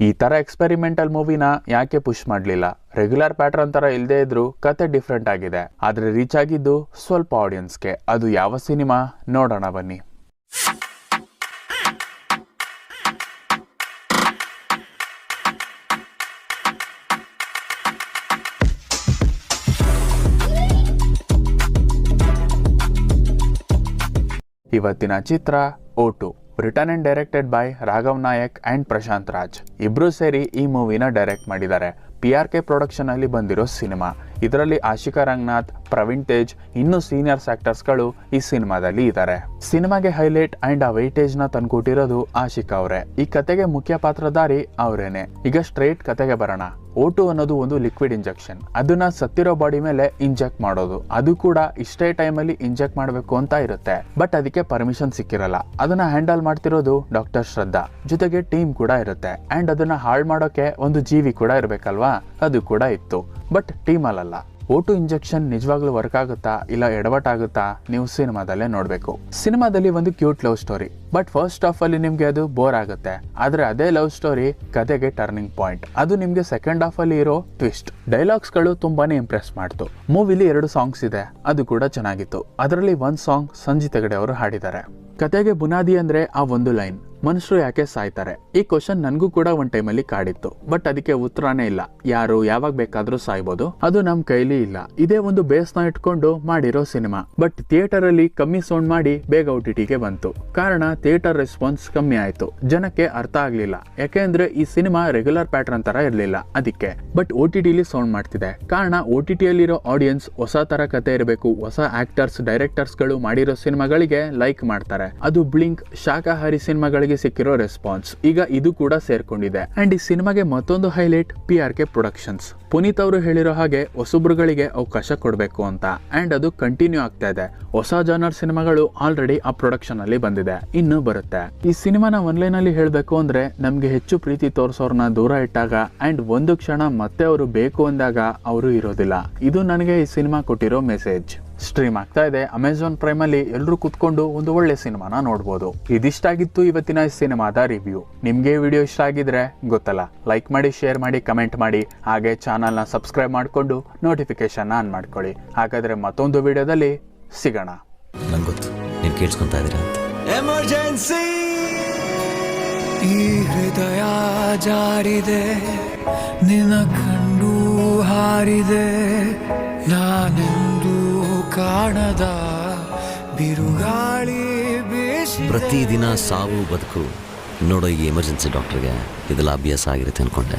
ಈ ತರ ಎಕ್ಸ್ಪೆರಿಮೆಂಟಲ್ ಮೂವಿನ ಯಾಕೆ ಪುಷ್ ಮಾಡಲಿಲ್ಲ? ರೆಗ್ಯುಲರ್ ಪ್ಯಾಟರ್ನ್ ತರ ಇಲ್ಲದೆ ಇದ್ರೂ ಕತೆ ಡಿಫ್ರೆಂಟ್ ಆಗಿದೆ. ಆದ್ರೆ ರೀಚ್ ಆಗಿದ್ದು ಸ್ವಲ್ಪ ಆಡಿಯನ್ಸ್ಗೆ ಅದು ಯಾವ ಸಿನಿಮಾ ನೋಡೋಣ ಬನ್ನಿ. ಇವತ್ತಿನ ಚಿತ್ರ vote. Return and directed by Raghav Nayak and Prashanth Raj ಇಬ್ರು ಸೇರಿ ಈ ಮೂವಿನ ಡೈರೆಕ್ಟ್ ಮಾಡಿದ್ದಾರೆ. ಪಿ ಆರ್ ಕೆ ಪ್ರೊಡಕ್ಷನ್ ಅಲ್ಲಿ ಬಂದಿರೋ ಸಿನಿಮಾ ಇದರಲ್ಲಿ ಆಶಿಕಾ ರಂಗನಾಥ್, ಪ್ರವೀಣ್ ತೇಜ್, ಇನ್ನು ಸೀನಿಯರ್ಸ್ ಆಕ್ಟರ್ಸ್ಗಳು ಈ ಸಿನಿಮಾದಲ್ಲಿ ಇದ್ದಾರೆ ಸಿನಿಮಾಗೆ ಹೈಲೈಟ್ ಅಂಡ್ ಆ ವೈಟೇಜ್ನ ತಂದ್ಕೊಟ್ಟಿರೋದು ಆಶಿಕಾ ಅವರೇ. ಈ ಕತೆಗೆ ಮುಖ್ಯ ಪಾತ್ರಧಾರಿ ಅವರೇನೆ. ಈಗ ಸ್ಟ್ರೈಟ್ ಕತೆಗೆ ಬರೋಣ. ಓಟು ಅನ್ನೋದು ಒಂದು ಲಿಕ್ವಿಡ್ ಇಂಜೆಕ್ಷನ್ ಅದನ್ನ ಸತ್ತಿರೋ ಬಾಡಿ ಮೇಲೆ ಇಂಜೆಕ್ಟ್ ಮಾಡೋದು. ಅದು ಕೂಡ ಇಷ್ಟೇ ಟೈಮಲ್ಲಿ ಇಂಜೆಕ್ಟ್ ಮಾಡಬೇಕು ಅಂತ ಇರುತ್ತೆ. ಬಟ್ ಅದಕ್ಕೆ ಪರ್ಮಿಷನ್ ಸಿಕ್ಕಿರಲ್ಲ. ಅದನ್ನ ಹ್ಯಾಂಡಲ್ ಮಾಡ್ತಿರೋದು ಡಾಕ್ಟರ್ ಶ್ರದ್ಧಾ. ಜೊತೆಗೆ ಟೀಮ್ ಕೂಡ ಇರುತ್ತೆ. ಅಂಡ್ ಅದನ್ನ ಹಾಳು ಮಾಡೋಕೆ ಒಂದು ಜೀವಿ ಕೂಡ ಇರಬೇಕಲ್ವಾ? ಅದು ಕೂಡ ಇತ್ತು. ಬಟ್ ಟೀಮಲ್ಲ ಓಟು ಇಂಜೆಕ್ಷನ್ ನಿಜವಾಗ್ಲೂ ವರ್ಕ್ ಆಗುತ್ತಾ ಇಲ್ಲ ಎಡವಟ್ ಆಗುತ್ತಾ ನೀವು ಸಿನಿಮಾದಲ್ಲೇ ನೋಡಬೇಕು. ಸಿನಿಮಾದಲ್ಲಿ ಒಂದು cute love story. But first half ಅಲ್ಲಿ ನಿಮ್ಗೆ ಅದು ಬೋರ್ ಆಗುತ್ತೆ. ಆದ್ರೆ ಅದೇ ಲವ್ ಸ್ಟೋರಿ ಕತೆಗೆ ಟರ್ನಿಂಗ್ ಪಾಯಿಂಟ್. ಅದು ನಿಮ್ಗೆ ಸೆಕೆಂಡ್ ಹಾಫ್ ಅಲ್ಲಿ ಇರೋ ಟ್ವಿಸ್ಟ್. ಡೈಲಾಗ್ಸ್ಗಳು ತುಂಬಾನೇ ಇಂಪ್ರೆಸ್ ಮಾಡ್ತು. ಮೂವಿಲಿ ಎರಡು ಸಾಂಗ್ಸ್ ಇದೆ. ಅದು ಕೂಡ ಚೆನ್ನಾಗಿತ್ತು. ಅದರಲ್ಲಿ ಒಂದ್ ಸಾಂಗ್ ಸಂಜಿತ್ ಅವರು ಹಾಡಿದ್ದಾರೆ. ಕತೆಗೆ ಬುನಾದಿ ಅಂದ್ರೆ ಆ ಒಂದು ಲೈನ್. ಮನುಷ್ಯರು ಯಾಕೆ ಸಾಯ್ತಾರೆ? ಈ ಕ್ವಶನ್ ನನಗೂ ಕೂಡ ಒಂದ್ ಟೈಮಲ್ಲಿ ಕಾಡಿತ್ತು. ಬಟ್ ಅದಕ್ಕೆ ಉತ್ತರನೇ ಇಲ್ಲ. ಯಾರು ಯಾವಾಗ ಬೇಕಾದ್ರೂ ಸಾಯ್ಬೋದು. ಅದು ನಮ್ ಕೈಲಿ ಇಲ್ಲ. ಇದೇ ಒಂದು ಬೇಸ್ನ ಇಟ್ಕೊಂಡು ಮಾಡಿರೋ ಸಿನಿಮಾ ಬಟ್ ಥಿಯೇಟರ್ ಅಲ್ಲಿ ಕಮ್ಮಿ ಸೌಂಡ್ ಮಾಡಿ ಬೇಗ ಒ ಗೆ ಬಂತು. ಕಾರಣ ಥಿಯೇಟರ್ ರೆಸ್ಪಾನ್ಸ್ ಕಮ್ಮಿ ಆಯ್ತು. ಜನಕ್ಕೆ ಅರ್ಥ ಆಗ್ಲಿಲ್ಲ. ಯಾಕೆಂದ್ರೆ ಈ ಸಿನಿಮಾ ರೆಗ್ಯುಲರ್ ಪ್ಯಾಟರ್ನ್ ತರ ಇರ್ಲಿಲ್ಲ. ಅದಕ್ಕೆ. ಬಟ್ ಓ ಟಿ ಟಿಲಿ ಸೌಂಡ್ ಮಾಡ್ತಿದೆ. ಕಾರಣ ಓ ಟಿ ಟಿಯಲ್ಲಿರೋ ಆಡಿಯನ್ಸ್ ಹೊಸ ತರ ಕತೆ ಇರಬೇಕು. ಹೊಸ ಆಕ್ಟರ್ಸ್ ಡೈರೆಕ್ಟರ್ಸ್ಗಳು ಮಾಡಿರೋ ಸಿನಿಮಾಗಳಿಗೆ ಲೈಕ್ ಮಾಡ್ತಾರೆ. ಅದು ಬ್ಲಿಂಕ್ ಶಾಖಾಹಾರಿ ಸಿನಿಮಾಗಳಿಗೆ ಸಿಕ್ಕಿರೋ ರೆಸ್ಪಾನ್ಸ್ ಈಗ ಇದು ಕೂಡ ಸೇರ್ಕೊಂಡಿದೆ. ಅಂಡ್ ಈ ಸಿನಿಮಾಗೆ ಮತ್ತೊಂದು highlight P R K productions Puneeth ಅವರು ಹೇಳಿರೋ ಹಾಗೆ ಹೊಸಬ್ರುಗಳಿಗೆ ಅವಕಾಶ ಕೊಡಬೇಕು ಅಂತ. ಅಂಡ್ ಅದು ಕಂಟಿನ್ಯೂ ಆಗ್ತಾ ಇದೆ. ಹೊಸ ಜಾನರ್ ಸಿನಿಮಾಗಳು ಆಲ್ರೆಡಿ ಆ ಪ್ರೊಡಕ್ಷನ್ ಅಲ್ಲಿ ಬಂದಿದೆ. ಇನ್ನು ಬರುತ್ತೆ. ಈ ಸಿನಿಮಾನ ಆನ್ಲೈನ್ ಅಲ್ಲಿ ಹೇಳ್ಬೇಕು ಅಂದ್ರೆ ನಮ್ಗೆ ಹೆಚ್ಚು ಪ್ರೀತಿ ತೋರಿಸೋರ್ನ ದೂರ ಇಟ್ಟಾಗ ಅಂಡ್ ಒಂದು ಕ್ಷಣ ಮತ್ತೆ ಅವರು ಬೇಕು ಅಂದಾಗ ಅವರು ಇರೋದಿಲ್ಲ. ಇದು ನನಗೆ ಈ ಸಿನಿಮಾ ಕೊಟ್ಟಿರೋ ಮೆಸೇಜ್ ಸ್ಟ್ರೀಮ್ ಆಗ್ತಾ ಇದೆ. ಅಮೆಝಾನ್ ಪ್ರೈಮ್ ಅಲ್ಲಿ ಎಲ್ಲರೂ ಕುತ್ಕೊಂಡು ಒಂದು ಒಳ್ಳೆ ಸಿನಿಮಾನ ನೋಡ್ಬೋದು. ಇದಿಷ್ಟಾಗಿತ್ತು ಇವತ್ತಿನ ಸಿನಿಮಾದ ರಿವ್ಯೂ ನಿಮ್ಗೆ ವಿಡಿಯೋ ಇಷ್ಟ ಆಗಿದ್ರೆ ಗೊತ್ತಲ್ಲ ಲೈಕ್ ಮಾಡಿ ಶೇರ್ ಮಾಡಿ ಕಮೆಂಟ್ ಮಾಡಿ. ಹಾಗೆ ಚಾನಲ್ನ ಸಬ್ಸ್ಕ್ರೈಬ್ ಮಾಡಿಕೊಂಡು ನೋಟಿಫಿಕೇಶನ್ ಆನ್ ಮಾಡ್ಕೊಳ್ಳಿ. ಹಾಗಾದ್ರೆ ಮತ್ತೊಂದು ವಿಡಿಯೋದಲ್ಲಿ ಸಿಗೋಣ. ಗೊತ್ತು. ನೀವು ಕೇಳಿಸ್ಕೊಂತಾ ಎಮರ್ಜೆನ್ಸಿ ಈ ಹೃದಯ ಜಾರಿದೆ ನಿನ್ನ ಕಂಡು ಹಾರಿದೆ. ನಾನೆಂದು ಕಾಣದ ಬಿರುಗಾಳಿ ಪ್ರತಿದಿನ ಸಾವು ಬದುಕು. ನೋಡೋ ಈ ಎಮರ್ಜೆನ್ಸಿ ಡಾಕ್ಟರ್ಗೆ ಇದೆಲ್ಲ ಅಭ್ಯಾಸ ಆಗಿರುತ್ತೆ ಅನ್ಕೊಂಡೆ.